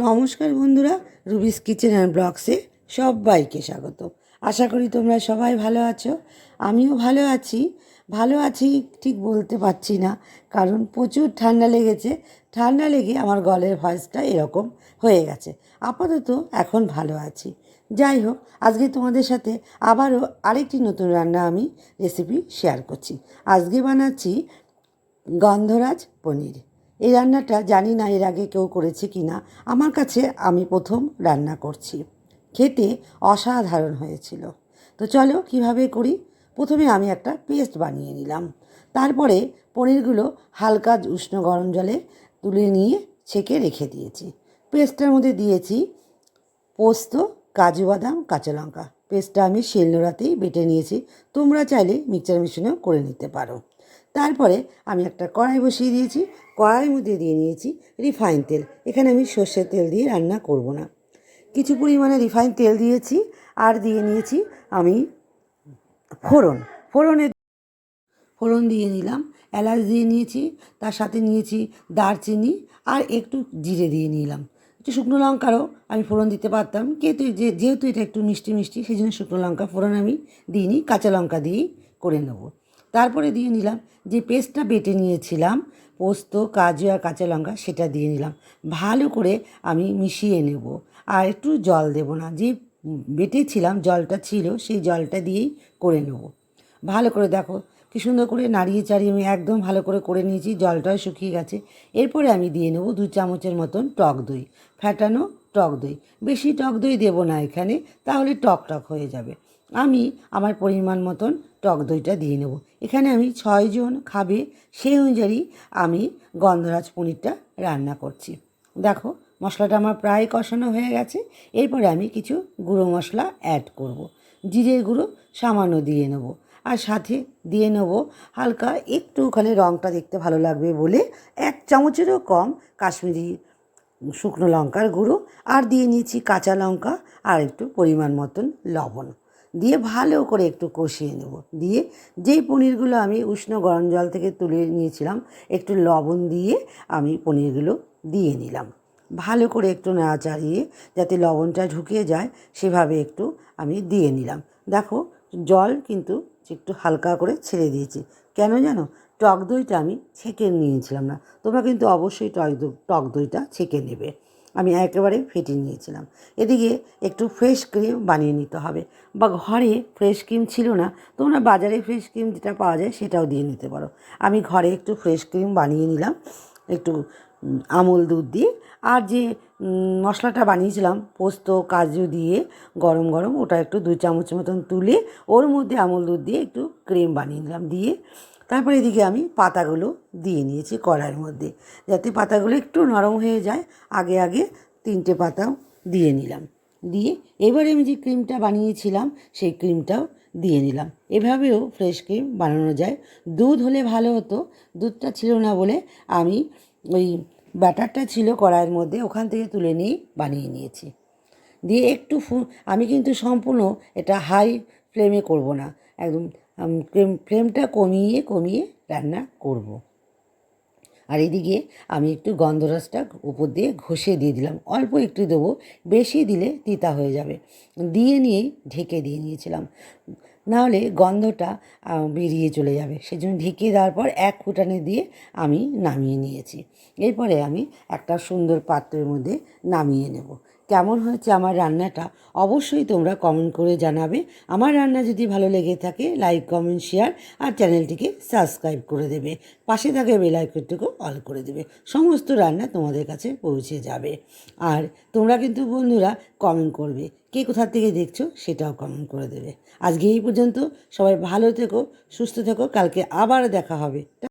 নমস্কার বন্ধুরা, রুবিস kitchen and ব্লগসে সবাইকে স্বাগত। আশা করি তোমরা সবাই ভালো আছো। আমিও ভালো আছি। ভালো আছি ঠিক বলতে পারছি না, কারণ প্রচুর ঠান্ডা লেগেছে। ঠান্ডা লেগে আমার গলের ভয়েসটা এরকম হয়ে গেছে। আপাতত এখন ভালো আছি। যাই হোক, আজকে তোমাদের সাথে আবারও আরেকটি নতুন রান্না আমি রেসিপি শেয়ার করছি। আজকে বানাচ্ছি গন্ধরাজ পনির। এই রান্নাটা জানি না এর আগে কেউ করেছে কি না। আমার কাছে আমি প্রথম রান্না করছি। খেতে অসাধারণ হয়েছিল। তো চলো কীভাবে করি? প্রথমে আমি একটা পেস্ট বানিয়ে নিলাম। তারপরে পনিরগুলো হালকা উষ্ণ গরম জলে তুলে নিয়ে ছেঁকে রেখে দিয়েছি। পেস্টটার মধ্যে দিয়েছি পোস্ত, কাজু বাদাম, কাঁচা লঙ্কা। পেস্টটা আমি শিলনোড়াতেই বেটে নিয়েছি। তোমরা চাইলে মিক্সচার মেশিনেও করে নিতে পারো। তারপরে আমি একটা কড়াই বসিয়ে দিয়েছি। কড়াইয়ের মধ্যে দিয়ে নিয়েছি রিফাইন তেল। এখানে আমি সর্ষের তেল দিয়ে রান্না করব না। কিছু পরিমাণে রিফাইন তেল দিয়েছি আর দিয়ে নিয়েছি আমি ফোড়ন। ফোড়নে ফোড়ন দিয়ে নিলাম, এলাচ দিয়ে নিয়েছি, তার সাথে নিয়েছি দারচিনি আর একটু জিরে দিয়ে নিলাম। একটু শুকনো লঙ্কারও আমি ফোড়ন দিতে পারতাম। কিন্তু যে, যেহেতু এটা একটু মিষ্টি মিষ্টি, সেই জন্য শুকনো লঙ্কা ফোড়ন আমি দিইনি। কাঁচা লঙ্কা দিয়েই করে নেব। তারপরে দিয়ে নিলাম যে পেস্টটা বেটে নিয়েছিলাম, পোস্ত, কাজু আর কাঁচা লঙ্কা সেটা দিয়ে নিলাম। ভালো করে আমি মিশিয়ে নেব আর একটু জল দেব না। যে বেটেছিলাম, জলটা ছিল, সেই জলটা দিয়েই করে নেব। ভালো করে দেখো কি সুন্দর করে নাড়িয়ে চাড়িয়ে আমি একদম ভালো করে করে নিয়েছি, জলটাও শুকিয়ে গেছে। এরপরে আমি দিয়ে নেব দু চামচের মতন টক দই ফ্যাটানো টক দই। বেশি টক দই দেবো না এখানে, তাহলে টক টক হয়ে যাবে। আমি আমার পরিমাণ মতন টক দইটা দিয়ে নেব। এখানে আমি ছয়জন খাবে, সেই অনুযায়ী আমি গন্ধরাজ পনিরটা রান্না করছি। দেখো, মশলাটা আমার প্রায় কষানো হয়ে গেছে। এরপরে আমি কিছু গুঁড়ো মশলা অ্যাড করব। জিরের গুঁড়ো সামান্য দিয়ে নেব আর সাথে দিয়ে নেব হালকা একটু একটুখানি রঙটা দেখতে ভালো লাগবে বলে এক চামচেরও কম কাশ্মীরি শুকনো লঙ্কার গুঁড়ো আর দিয়ে নিয়েছি কাঁচা লঙ্কা আর একটু পরিমাণ মতন লবণ। দিয়ে ভালো করে একটু কষিয়ে নেব। দিয়ে যেই পনিরগুলো আমি উষ্ণ গরম জল থেকে তুলে নিয়েছিলাম, একটু লবণ দিয়ে আমি পনিরগুলো দিয়ে নিলাম। ভালো করে একটু নাড়াচাড়িয়ে যাতে লবণটা ঢুকে যায়, সেভাবে একটু আমি দিয়ে নিলাম। দেখো, জল কিন্তু একটু হালকা করে ছেড়ে দিয়েছি। কেন জানো? টক দইটা আমি ছেঁকে নিয়েছিলাম না। তোমরা কিন্তু অবশ্যই টক দইটা ছেঁকে নেবে। আমি একেবারে ফেটে নিয়েছিলাম। এদিকে একটু ফ্রেশ ক্রিম বানিয়ে নিতে হবে। বা ঘরে ফ্রেশ ক্রিম ছিল না, তোমরা বাজারে ফ্রেশ ক্রিম যেটা পাওয়া যায় সেটাও দিয়ে নিতে পারো। আমি ঘরে একটু ফ্রেশ ক্রিম বানিয়ে নিলাম, একটু আমল দুধ দিয়ে। আর যে মশলাটা বানিয়েছিলাম, পোস্ত, কাজু দিয়ে গরম গরম, ওটা একটু দুই চামচ মতন তুলে ওর মধ্যে আমল দুধ দিয়ে একটু ক্রিম বানিয়ে নিলাম। দিয়ে তারপরে এদিকে আমি পাতাগুলো দিয়ে নিয়েছি কড়াইয়ের মধ্যে, যাতে পাতাগুলো একটু নরম হয়ে যায়। আগে আগে তিনটে পাতাও দিয়ে নিলাম। দিয়ে এবারে আমি যে ক্রিমটা বানিয়েছিলাম, সেই ক্রিমটাও দিয়ে নিলাম। এভাবেও ফ্রেশ ক্রিম বানানো যায়। দুধ হলে ভালো হতো, দুধটা ছিল না বলে আমি ওই ব্যাটারটা ছিল কড়াইয়ের মধ্যে, ওখান থেকে তুলে নিয়ে বানিয়ে নিয়েছি। দিয়ে একটু আমি কিন্তু সম্পূর্ণ এটা হাই ফ্লেমে করব না, একদম ফ্লেমটা কমিয়ে কমিয়ে রান্না করব। আর এদিকে আমি একটু গন্ধরসটা উপর দিয়ে ঘষে দিয়ে দিলাম। অল্প একটু দেবো, বেশি দিলে তিতা হয়ে যাবে। দিয়ে নিয়েই ঢেকে দিয়ে নিয়েছিলাম। নাহলে গন্ধটা বেরিয়ে চলে যাবে। সেজন্য ঢেকে দেওয়ার পর এক ফুটানে দিয়ে আমি নামিয়ে নিয়েছি। এরপরে আমি একটা সুন্দর পাত্রের মধ্যে নামিয়ে নেব। কেমন হয়েছে আমার রান্নাটা অবশ্যই তোমরা কমেন্ট করে জানাবে। আমার রান্না যদি ভালো লেগে থাকে লাইক কমেন্ট শেয়ার আর চ্যানেলটিকে সাবস্ক্রাইব করে দেবে। পাশে থাকে বেল আইকনটিকেও অল করে দেবে। সমস্ত রান্না তোমাদের কাছে পৌঁছে যাবে। আর তোমরা কিন্তু বন্ধুরা কমেন্ট করবে। কে কোথা থেকে দেখছ সেটাও কমেন্ট করে দেবে। আজকে এই পর্যন্ত সবাই ভালো থেকো, সুস্থ থেকো। কালকে আবার দেখা হবে।